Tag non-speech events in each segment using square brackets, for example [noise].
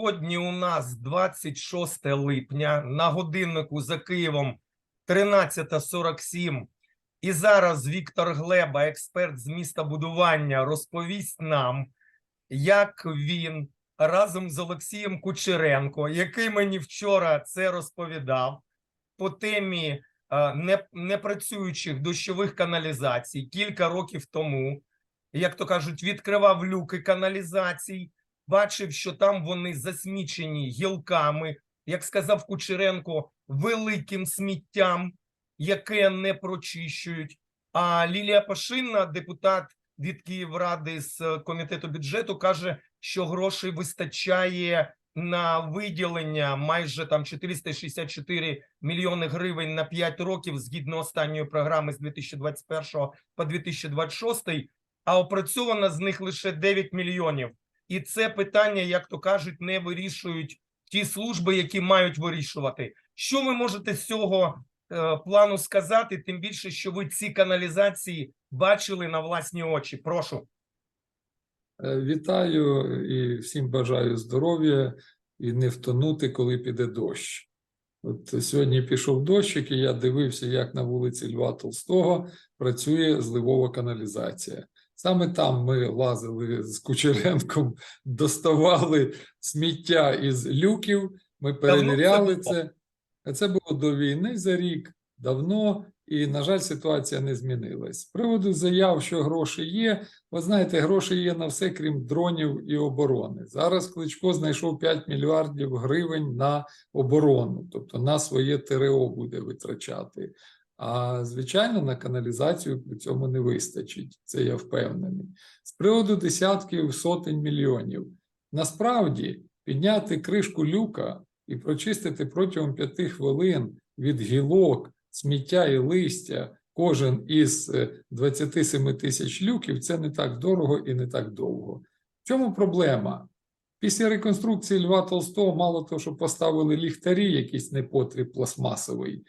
Сьогодні у нас 26 липня на годиннику за Києвом 13.47. І зараз Віктор Глеба, експерт з міста будування, розповість нам, як він разом з Олексієм Кучеренко, який мені вчора це розповідав, по темі е, не- непрацюючих дощових каналізацій кілька років тому, як то кажуть, відкривав люки каналізацій, бачив, що там вони засмічені гілками, як сказав Кучеренко, великим сміттям, яке не прочищують. А Лілія Пашинна, депутат від Київради з е, комітету бюджету, каже, що грошей вистачає на виділення майже там 464 мільйони гривень на 5 років згідно останньої програми з 2021 по 2026, а опрацьовано з них лише 9 мільйонів. І це питання, як то кажуть, не вирішують ті служби, які мають вирішувати. Що ви можете з цього е, плану сказати? Тим більше, що ви ці каналізації бачили на власні очі. Прошу. Е, Вітаю і всім бажаю здоров'я і не втонути, коли піде дощ. От сьогодні пішов дощик, і я дивився, як на вулиці Льва Толстого працює зливова каналізація. Саме там ми лазили з Кучеренком, [laughs] доставали сміття із люків. Ми перевіряли це. Це було до війни за рік, давно, і, на жаль, ситуація не змінилась. З приводу заяв, що гроші є, ви знаєте, гроші є на все, крім дронів і оборони. Зараз Кличко знайшов 5 мільярдів гривень на оборону, тобто на своє ТРО буде витрачати. А звичайно, на каналізацію при цьому не вистачить. Це я впевнений. З приводу десятків сотень мільйонів. Насправді підняти кришку люка і прочистити протягом п'яти хвилин від гілок, сміття і листя кожен із е, 27 тисяч люків це не так дорого і не так довго. В чому проблема? Після реконструкції Льва Толстого, мало того, що поставили ліхтарі, якийсь непотріб пластмасовий,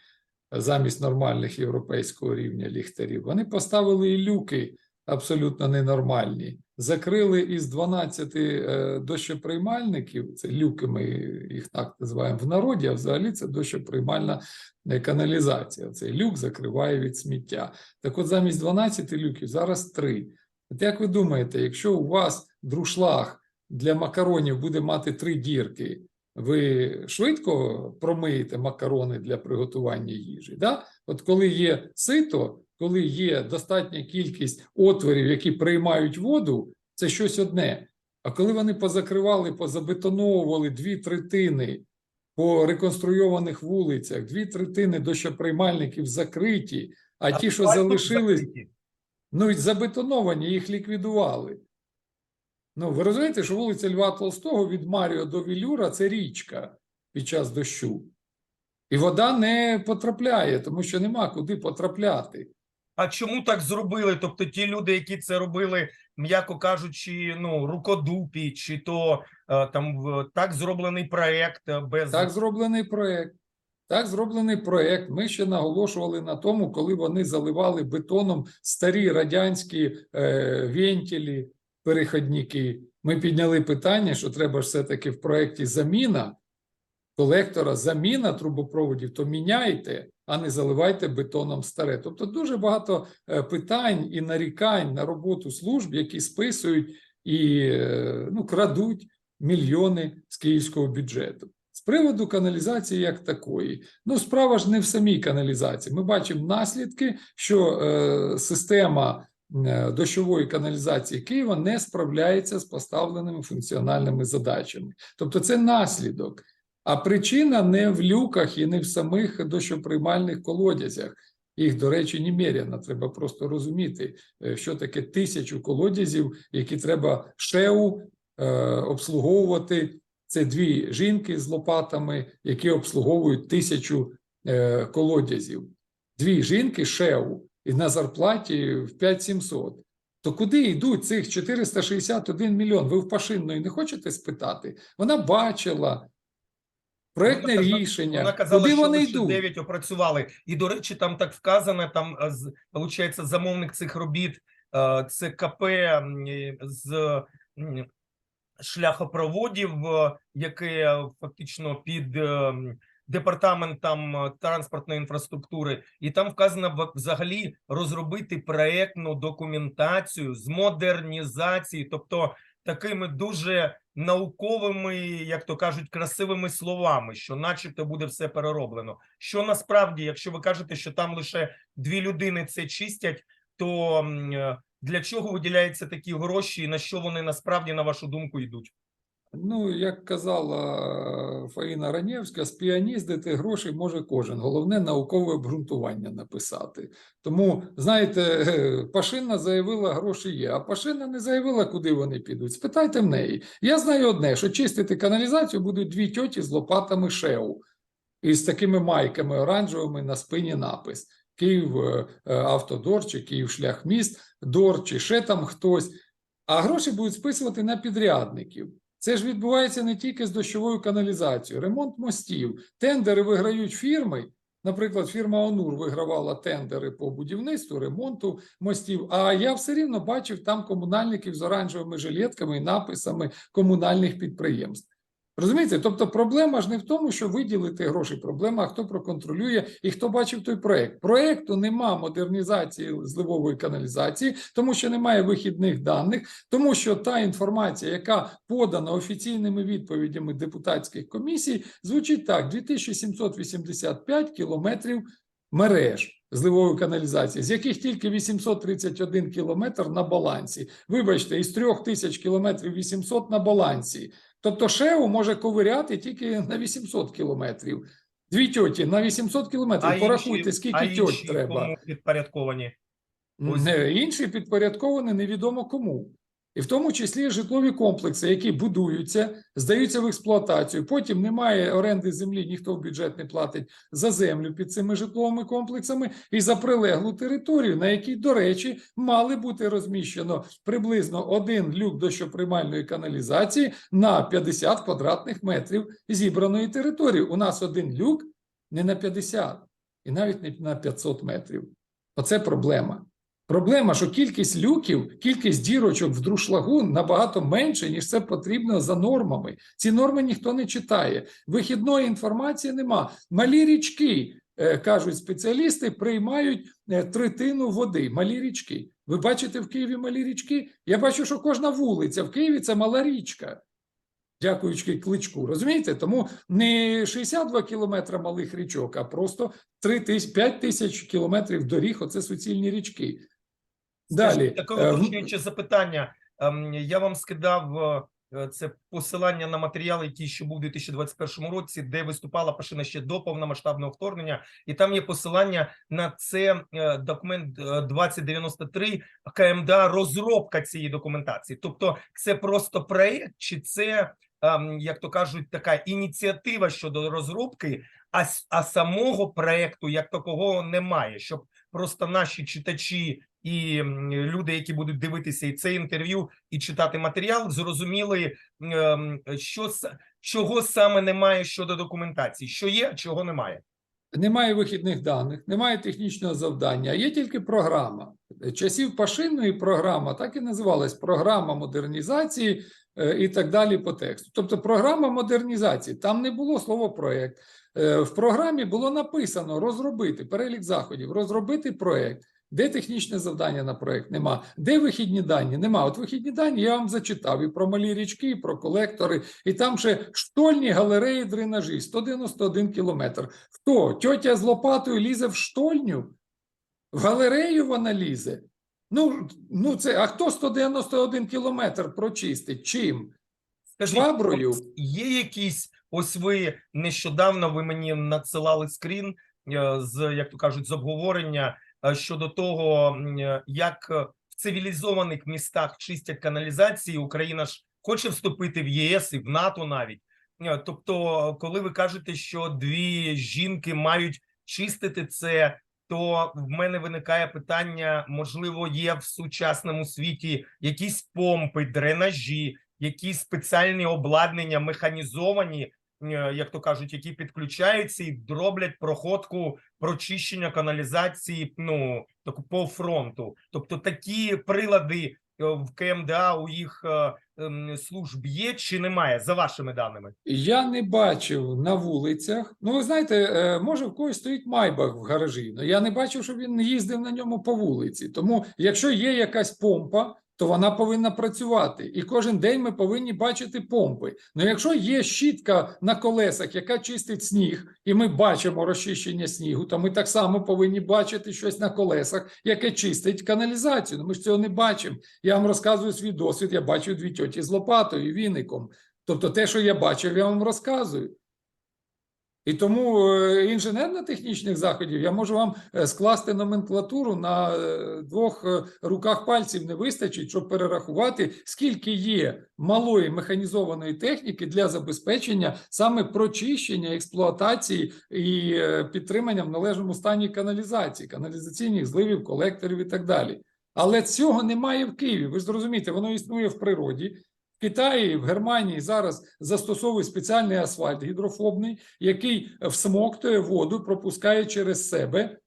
замість нормальних європейського рівня ліхтарів, вони поставили і люки абсолютно ненормальні. Закрили із 12 е, дощоприймальників, це люки, ми їх так називаємо в народі, а взагалі це дощоприймальна е, каналізація. Цей люк закриває від сміття. Так от замість 12 люків зараз 3. От як ви думаєте, якщо у вас друшлаг для макаронів буде мати три дірки, ви швидко промиєте макарони для приготування їжі? Да? От коли є сито, коли є достатня кількість отворів, які приймають воду, це щось одне. А коли вони позакривали, позабетоновували дві третини по реконструйованих вулицях, дві третини дощоприймальників закриті, а, ті, що залишились, закриті. ну і забетоновані, їх ліквідували. Ну, ви розумієте, що вулиця Льва Толстого від Маріо до Вілюра це річка під час дощу. І вода не потрапляє, тому що нема куди потрапляти. А чому так зробили? Тобто ті люди, які це робили, м'яко кажучи, ну рукодупі, чи то е, там так зроблений проект е, без Так зроблений проект. Так зроблений проект. Ми ще наголошували на тому, коли вони заливали бетоном старі радянські е, вентилі, переходники. Ми підняли питання, що треба ж все-таки в проєкті заміна колектора, заміна трубопроводів, то міняйте, а не заливайте бетоном старе. Тобто дуже багато е, питань і нарікань на роботу служб, які списують і е, ну, крадуть мільйони з київського бюджету. З приводу каналізації як такої, ну справа ж не в самій каналізації. Ми бачимо наслідки, що е, система дощової каналізації Києва не справляється з поставленими функціональними задачами. Тобто, це наслідок. А причина не в люках і не в самих дощоприймальних колодязях. Їх, до речі, немерено. Треба просто розуміти, е, що таке тисячу колодязів, які треба ШЕУ е, обслуговувати. Це дві жінки з лопатами, які обслуговують тисячу е, колодязів. Дві жінки ШЕУ і на зарплаті в 5700. То куди йдуть цих 461 мільйон? Ви в Пашинної не хочете спитати? Вона бачила казала- рішення. Вона казала, куди що вони йдуть? 9 опрацювали. І, до речі, там так вказано, там, е, виходить, замовник цих робіт, е, це КП з шляхопроводів, е, яке фактично під е, департаментом е, транспортної інфраструктури, і там вказано взагалі розробити проектну документацію з модернізації, тобто такими дуже науковими, як то кажуть, красивими словами, що, начебто, буде все перероблено. Що насправді, якщо ви кажете, що там лише дві людини це чистять, то е, для чого виділяються такі гроші, і на що вони насправді, на вашу думку, йдуть? Ну, як казала Фаїна Ранєвська, спіаніздити гроші може кожен. Головне наукове обґрунтування написати. Тому, знаєте, е, [laughs] Пашина заявила, гроші є, а Пашина не заявила, куди вони підуть. Спитайте в неї. Я знаю одне, що чистити каналізацію будуть дві тьоті з лопатами ШЕУ і з такими майками оранжевими на спині напис. Київ е, е, автодор чи Київ шляхміст, дор чи ще там хтось. А гроші будуть списувати на підрядників. Це ж відбувається не тільки з дощовою каналізацією, ремонт мостів. Тендери виграють фірми. Наприклад, фірма Онур вигравала тендери по будівництву, ремонту мостів. А я все рівно бачив там комунальників з оранжевими жилетками і написами комунальних підприємств. Розумієте? Тобто проблема ж не в тому, що виділити гроші, проблема, хто проконтролює і хто бачив той проект. Проекту нема модернізації зливової каналізації, тому що немає вихідних даних, тому що та інформація, яка подана офіційними відповідями депутатських комісій, звучить так: 2785 кілометрів мереж зливової каналізації, з яких тільки 831 кілометр на балансі. Вибачте, із 3000 кілометрів 800 на балансі. Тобто ШЕУ може ковиряти тільки на 800 кілометрів. Дві тьоті на 800 кілометрів. Порахуйте, інші- скільки а тьоть інші треба. кому підпорядковані? Не, інші підпорядковані невідомо кому. І в тому числі житлові комплекси, які будуються, здаються в експлуатацію. Потім немає оренди землі, ніхто в бюджет не платить за землю під цими житловими комплексами і за прилеглу територію, на якій, до речі, мали бути розміщено приблизно один люк дощоприймальної каналізації на 50 квадратних метрів зібраної території. У нас один люк не на 50 і навіть не на 500 метрів. Оце проблема. Проблема, що кількість люків, кількість дірочок в друшлагу набагато менше, ніж це потрібно за нормами. Ці норми ніхто не читає. Вихідної інформації нема. Малі річки, е, кажуть спеціалісти, приймають е, третину води. Малі річки. Ви бачите в Києві малі річки? Я бачу, що кожна вулиця в Києві це мала річка. Дякуючи кличку. Розумієте? Тому не 62 кілометри малих річок, а просто 3 тисяч, 5 тисяч кілометрів доріг. Оце суцільні річки. Далі. Таке е, уточнююче запитання. Ем, Я вам скидав е, це посилання на матеріал, який ще був у 2021 році, де виступала Пашина ще до повномасштабного вторгнення, і там є посилання на це е, документ е, 2093 КМДА, розробка цієї документації. Тобто, це просто проєкт, чи це, ем, як то кажуть, така ініціатива щодо розробки, а, а самого проєкту як такого немає, щоб просто наші читачі і люди, які будуть дивитися і це інтерв'ю, і читати матеріал, зрозуміли, ем, що чого саме немає щодо документації, що є, а чого немає. Немає вихідних даних, немає технічного завдання, є тільки програма. Часів Пашинної програма так і називалась програма модернізації е, і так далі по тексту. Тобто програма модернізації, там не було слова проєкт. Е, В програмі було написано розробити перелік заходів, розробити проєкт. Де технічне завдання на проєкт? Нема. Де вихідні дані? Нема. От вихідні дані я вам зачитав і про малі річки, і про колектори, і там ще штольні галереї дренажі, 191 кілометр. Хто? Тьотя з лопатою лізе в штольню? В галерею вона лізе? Ну, ну це, а хто 191 кілометр прочистить? Чим? Шваброю? є якісь, ось ви нещодавно ви мені надсилали скрін е, з, як то кажуть, з обговорення щодо того, е, як е, в цивілізованих містах чистять каналізації. Україна ж хоче вступити в ЄС і в НАТО навіть. Е, Тобто, коли ви кажете, що дві жінки мають чистити це, то в мене виникає питання: можливо, є в сучасному світі якісь помпи, дренажі, якісь спеціальні обладнання, механізовані, е, як то кажуть, які підключаються і роблять проходку прочищення каналізації. Ну таку по фронту. Тобто такі прилади в КМДА у їх е, ем, служб є чи немає, за вашими даними? Я не бачив на вулицях. Ну, ви знаєте, е, може в когось стоїть майбах в гаражі. але я не бачив, щоб він їздив на ньому по вулиці. Тому, якщо є якась помпа, то вона повинна працювати. І кожен день ми повинні бачити помпи. Ну, якщо є щітка на колесах, яка чистить сніг, і ми бачимо розчищення снігу, то ми так само повинні бачити щось на колесах, яке чистить каналізацію. Ну, ми ж цього не бачимо. Я вам розказую свій досвід. Я бачив дві тьоті з лопатою і віником. Тобто, те, що я бачив, я вам розказую. І тому е, інженерно-технічних заходів я можу вам е, скласти номенклатуру на е, двох руках пальців не вистачить, щоб перерахувати, скільки є малої механізованої техніки для забезпечення саме прочищення, експлуатації і підтримання в належному стані каналізації, каналізаційних зливів, колекторів і так далі. Але цього немає в Києві. Ви зрозумієте, воно існує в природі. Китаї, в Германії зараз застосовують спеціальний асфальт гідрофобний, який всмоктує воду, пропускає через себе.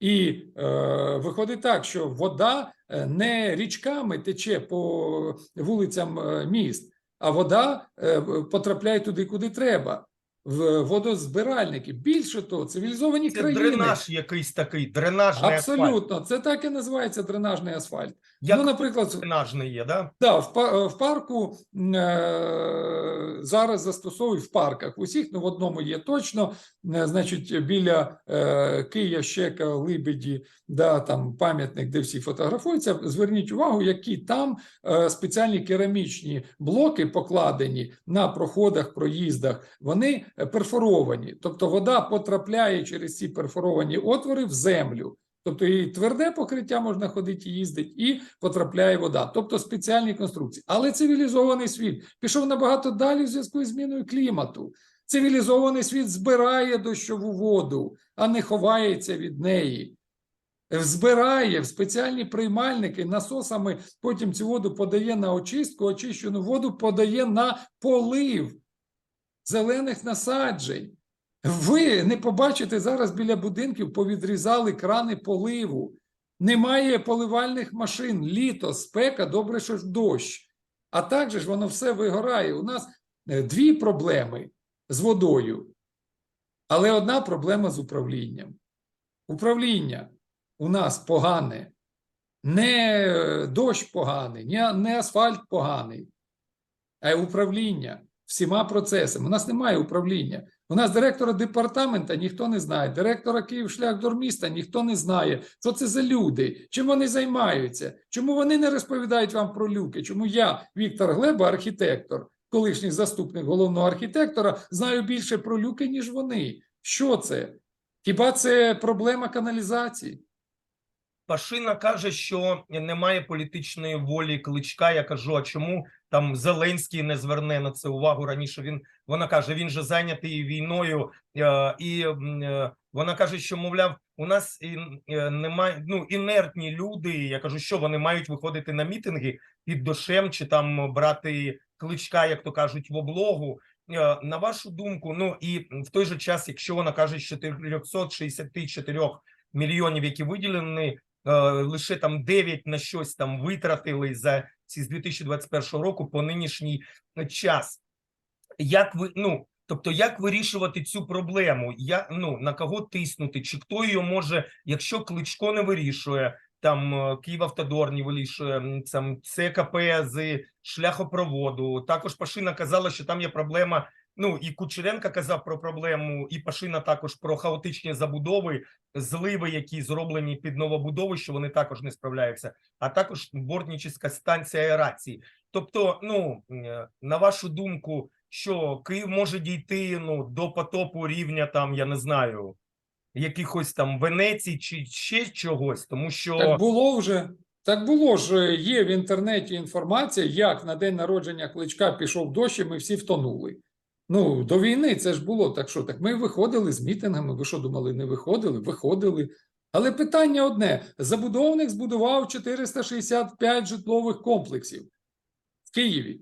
І е, виходить так, що вода е, не річками тече по вулицям е, міст, а вода е, потрапляє туди, куди треба, в водозбиральники. Більше того, цивілізовані Це країни. дренаж якийсь такий, дренажний асфальт. Абсолютно, це так і називається дренажний асфальт. Як ну, наприклад, дренажний є, да? Да, в, в парку е, зараз застосовують в парках. Усіх, ну в одному є точно. Е, значить, біля е, Кия, Щека, Либеді, да, там пам'ятник, де всі фотографуються. Зверніть увагу, які там е, спеціальні керамічні блоки покладені на проходах, проїздах. Вони перфоровані. Тобто вода потрапляє через ці перфоровані отвори в землю. Тобто і тверде покриття можна ходити їздити, і потрапляє вода. Тобто спеціальні конструкції. Але цивілізований світ пішов набагато далі в зв'язку з зміною клімату. Цивілізований світ збирає дощову воду, а не ховається від неї. Збирає в спеціальні приймальники насосами, потім цю воду подає на очистку, очищену воду подає на полив зелених насаджень. Ви не побачите зараз біля будинків повідрізали крани поливу. Немає поливальних машин, літо, спека, добре, що ж дощ. А так же ж воно все вигорає. У нас е, дві проблеми з водою, але одна проблема з управлінням. Управління у нас погане, не е, дощ поганий, не, асфальт поганий, а управління всіма процесами. У нас немає управління. У нас директора департамента ніхто не знає, директора Київшляхдорміста ніхто не знає, що це за люди, чим вони займаються, чому вони не розповідають вам про люки, чому я, Віктор Глеба, архітектор, колишній заступник головного архітектора, знаю більше про люки, ніж вони. Що це? Хіба це проблема каналізації? Пашина каже, що немає політичної волі кличка. Я кажу, а чому там Зеленський не зверне на це увагу раніше? Він вона каже, він же зайнятий війною, е, і е, вона каже, що мовляв, у нас і, е, немає ну інертні люди. Я кажу, що вони мають виходити на мітинги під дощем чи там брати кличка, як то кажуть, в облогу. На вашу думку, ну і в той же час, якщо вона каже, що 464 мільйонів, які виділені, лише там 9 на щось там витратили за ці з 2021 року по нинішній час. Як ви ну тобто, як вирішувати цю проблему? Я ну на кого тиснути? Чи хто її може, якщо кличко не вирішує? Там е, Київавтодор не вирішує там ЦКП з шляхопроводу. Також Пашина казала, що там є проблема. Ну і Кучеренка казав про проблему, і Пашина також про хаотичні забудови, зливи, які зроблені під новобудови, що вони також не справляються, а також бортнічська станція аерації. Тобто, ну е, на вашу думку, що Київ може дійти ну до потопу рівня там, я не знаю, якихось там Венеції чи ще чогось, тому що Так було вже. Так було ж є в інтернеті інформація, як на день народження кличка пішов дощ, і ми всі втонули. Ну, до війни це ж було. Так що так ми виходили з мітингами. Ви що думали, не виходили? Виходили. Але питання одне: забудовник збудував 465 житлових комплексів в Києві.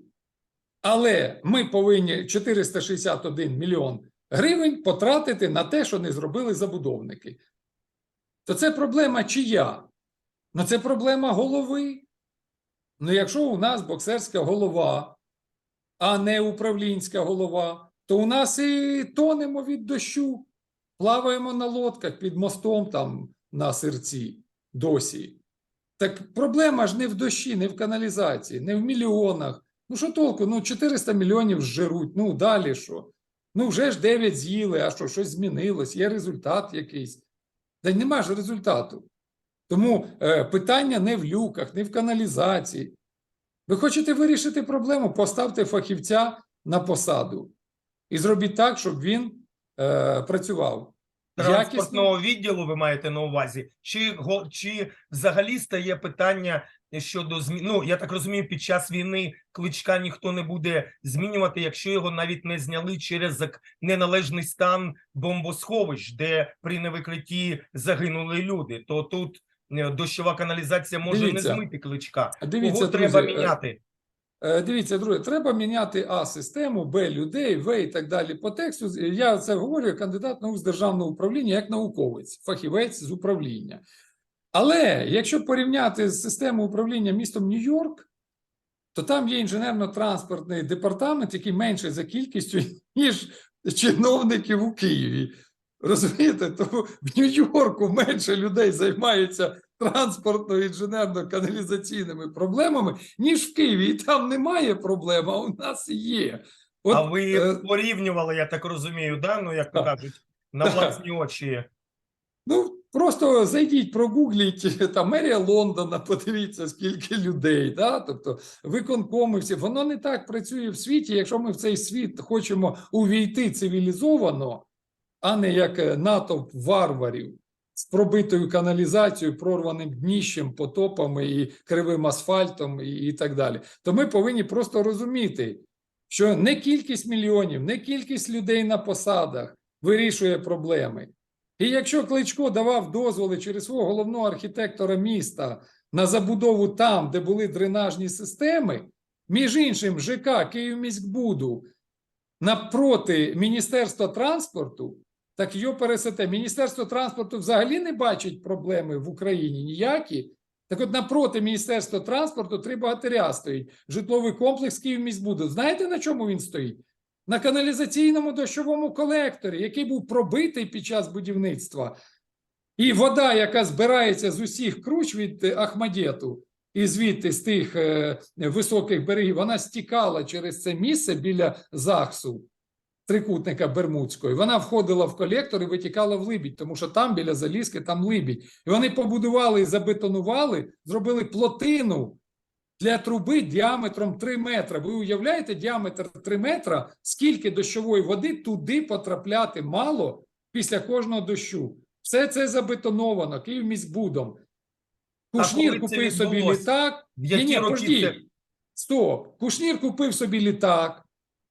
Але ми повинні 461 мільйон гривень потратити на те, що не зробили забудовники. То це проблема чия? Ну, це проблема голови. Ну, якщо у нас боксерська голова, а не управлінська голова, то у нас і тонемо від дощу, плаваємо на лодках під мостом там на серці досі. Так проблема ж не в дощі, не в каналізації, не в мільйонах. Ну що толку? Ну 400 мільйонів зжируть, ну далі що? Ну вже ж 9 з'їли, а що, щось змінилось, є результат якийсь. Та нема ж результату. Тому е, питання не в люках, не в каналізації. Ви хочете вирішити проблему, поставте фахівця на посаду і зробіть так, щоб він е, працював. Якісно. транспортного відділу ви маєте на увазі, чи го чи взагалі стає питання щодо змін? Ну я так розумію, під час війни кличка ніхто не буде змінювати, якщо його навіть не зняли через неналежний стан бомбосховищ, де при невикритті загинули люди. То тут дощова каналізація може і не змити кличка. Дивіться, Кого друзі, е, міняти? Е, Дивіться, друге, треба міняти А-систему, Б людей, В і так далі по тексту. Я це говорю як кандидат наук з державного управління, як науковець, фахівець з управління. Але якщо порівняти з системою управління містом Нью-Йорк, то там є інженерно-транспортний департамент, який менший за кількістю, [laughs] ніж чиновників у Києві. Розумієте, тому в Нью-Йорку менше людей займаються транспортно-інженерно-каналізаційними проблемами, ніж в Києві. І там немає проблем, а у нас є. От, а ви е, порівнювали, я так розумію, да? Ну як то кажуть, на власні очі. Ну, просто зайдіть, прогугліть там мерія Лондона, подивіться, скільки людей. Да? Тобто виконкоми всі. Воно не так працює в світі. Якщо ми в цей світ хочемо увійти цивілізовано, а не як е, натовп варварів з пробитою каналізацією, прорваним дніщем, потопами і кривим асфальтом, і, і так далі, то ми повинні просто розуміти, що не кількість мільйонів, не кількість людей на посадах вирішує проблеми. І якщо Кличко давав дозволи через свого головного архітектора міста на забудову там, де були дренажні системи, між іншим, ЖК Київміськбуду напроти Міністерства транспорту, так його пересете. Міністерство транспорту взагалі не бачить проблеми в Україні ніякі. Так от напроти Міністерства транспорту три богатиря стоїть. Житловий комплекс Київміськбуду. Знаєте, на чому він стоїть? на каналізаційному дощовому колекторі, який був пробитий під час будівництва. І вода, яка збирається з усіх круч від е, Ахмадєту, і звідти з тих е, високих берегів, вона стікала через це місце біля Захсу, трикутника Бермудської. Вона входила в колектор і витікала в Либідь, тому що там біля Залізки, там Либідь. І вони побудували і забетонували, зробили плотину для труби діаметром 3 метра. Ви уявляєте діаметр 3 метра, скільки дощової води туди потрапляти мало після кожного дощу. Все це забетоновано Київміськбудом. Кушнір купив собі літак. Ні, роки це? Стоп. Кушнір купив собі літак.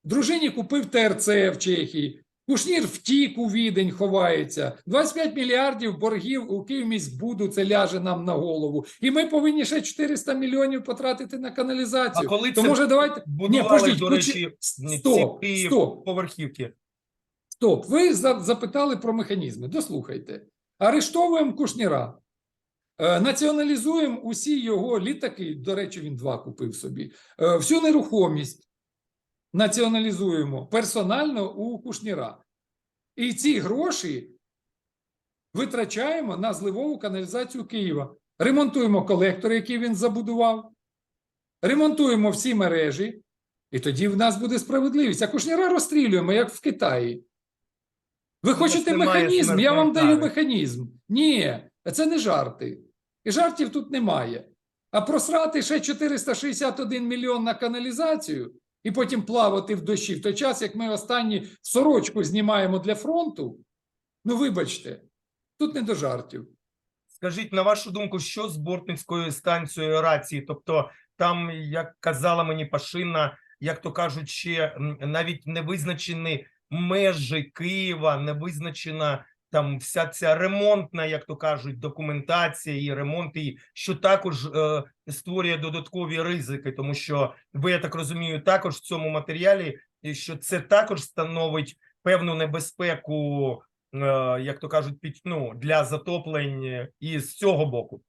Дружині купив ТРЦ в Чехії. Кушнір втік у відень, ховається. 25 мільярдів боргів у Київміськбуду, це ляже нам на голову. І ми повинні ще 400 мільйонів потратити на каналізацію. А коли То це може давайте. будували, пождіть, до речі, ці Стоп, Київ стоп. поверхівки? Стоп, ви запитали про механізми. Дослухайте. Арештовуємо Кушніра. Е, Націоналізуємо усі його літаки. До речі, він два купив собі. Е, Всю нерухомість націоналізуємо персонально у Кушніра. І ці гроші витрачаємо на зливову каналізацію Києва. Ремонтуємо колектори, які він забудував, ремонтуємо всі мережі, і тоді в нас буде справедливість. А Кушніра розстрілюємо, як в Китаї. Ви хочете механізм? Я вам даю механізм. Ні, це не жарти. І жартів тут немає. А просрати ще 461 мільйон на каналізацію і потім плавати в дощі в той час, як ми останні сорочку знімаємо для фронту. Ну, вибачте, тут не до жартів. Скажіть, на вашу думку, що з Бортницькою станцією рації? Тобто, там, як казала мені Пашина, як то кажуть, ще навіть не визначені межі Києва, не визначена там вся ця ремонтна, як то кажуть, документація і ремонт, і що також е, створює додаткові ризики, тому що ви, я так розумію, також в цьому матеріалі, що це також становить певну небезпеку е, як то кажуть, під, ну, для затоплень і з цього боку.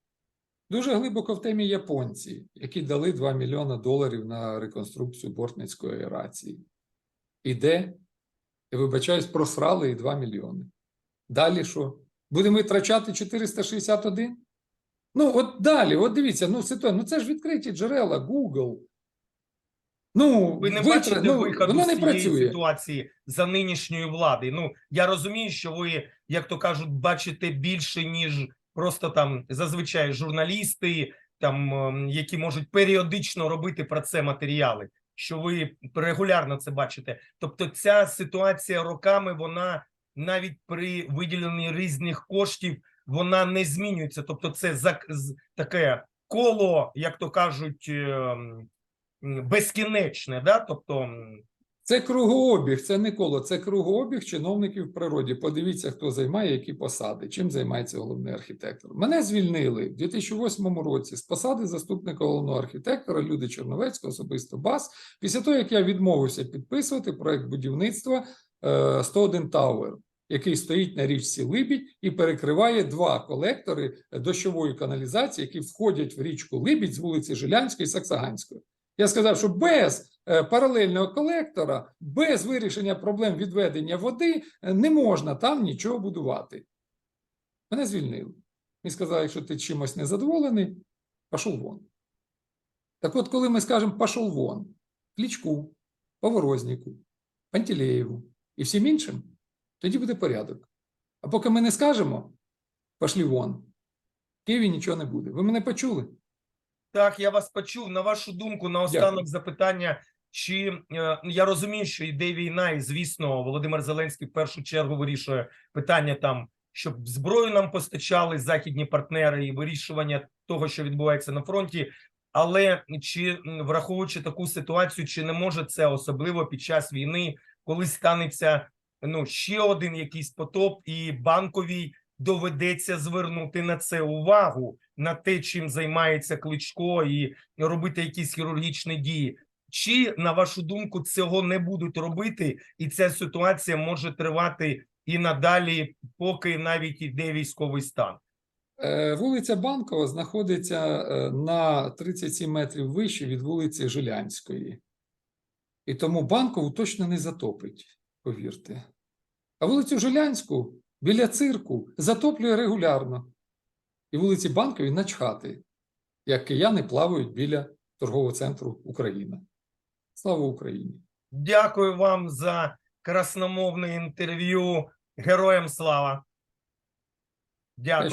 Дуже глибоко в темі японці, які дали 2 мільйони доларів на реконструкцію бортницької аерації. І де? Я вибачаюсь, просрали і 2 мільйони. Далі що? Будемо витрачати 461? Ну, от далі, от дивіться, ну, ситуація, ну це ж відкриті джерела, Google. Ну, Ви не витра- бачите ну, виходу з цієї працює. ситуації за нинішньої влади. Ну я розумію, що ви, як то кажуть, бачите більше ніж просто там зазвичай журналісти, там ем, які можуть періодично робити про це матеріали. Що ви регулярно це бачите? Тобто, ця ситуація роками вона навіть при виділенні різних коштів вона не змінюється. Тобто, це таке коло, як то кажуть. ем, безкінечне, да? тобто Це кругообіг, це не коло, це кругообіг чиновників в природі. Подивіться, хто займає які посади, чим займається головний архітектор. Мене звільнили в 2008 році з посади заступника головного архітектора Люди Черновецького, особисто БАС, після того, як я відмовився підписувати проект будівництва е, 101 Тауер, який стоїть на річці Либідь і перекриває два колектори дощової каналізації, які входять в річку Либідь з вулиці Жилянської і Саксаганської. Я сказав, що без е, паралельного колектора, без вирішення проблем відведення води е, не можна там нічого будувати. Мене звільнили. Мені сказали, якщо ти чимось не задоволений, вон. Так от, коли ми скажемо пішов вон, Клічку, Поворозніку, Пантелеєву і всім іншим, тоді буде порядок. А поки ми не скажемо, пішли вон, в Києві нічого не буде. Ви мене почули? Так, я вас почув. На вашу думку, на останок запитання. Чи е, я розумію, що йде війна, і звісно, Володимир Зеленський в першу чергу вирішує питання там, щоб зброю нам постачали західні партнери і вирішування того, що відбувається на фронті. Але чи враховуючи таку ситуацію, чи не може це особливо під час війни, коли станеться ну ще один якийсь потоп, і банковій доведеться звернути на це увагу на те, чим займається Кличко, і робити якісь хірургічні дії. Чи на вашу думку цього не будуть робити, і ця ситуація може тривати і надалі, поки навіть іде військовий стан? Е, Вулиця Банкова знаходиться е, на 37 метрів вище від вулиці Жилянської. І тому Банкову точно не затопить, повірте. А вулицю Жилянську біля цирку затоплює регулярно. І вулиці Банкові начхати, як кияни плавають біля торгового центру Україна. Слава Україні! Дякую вам за красномовне інтерв'ю. Героям слава. Дякую.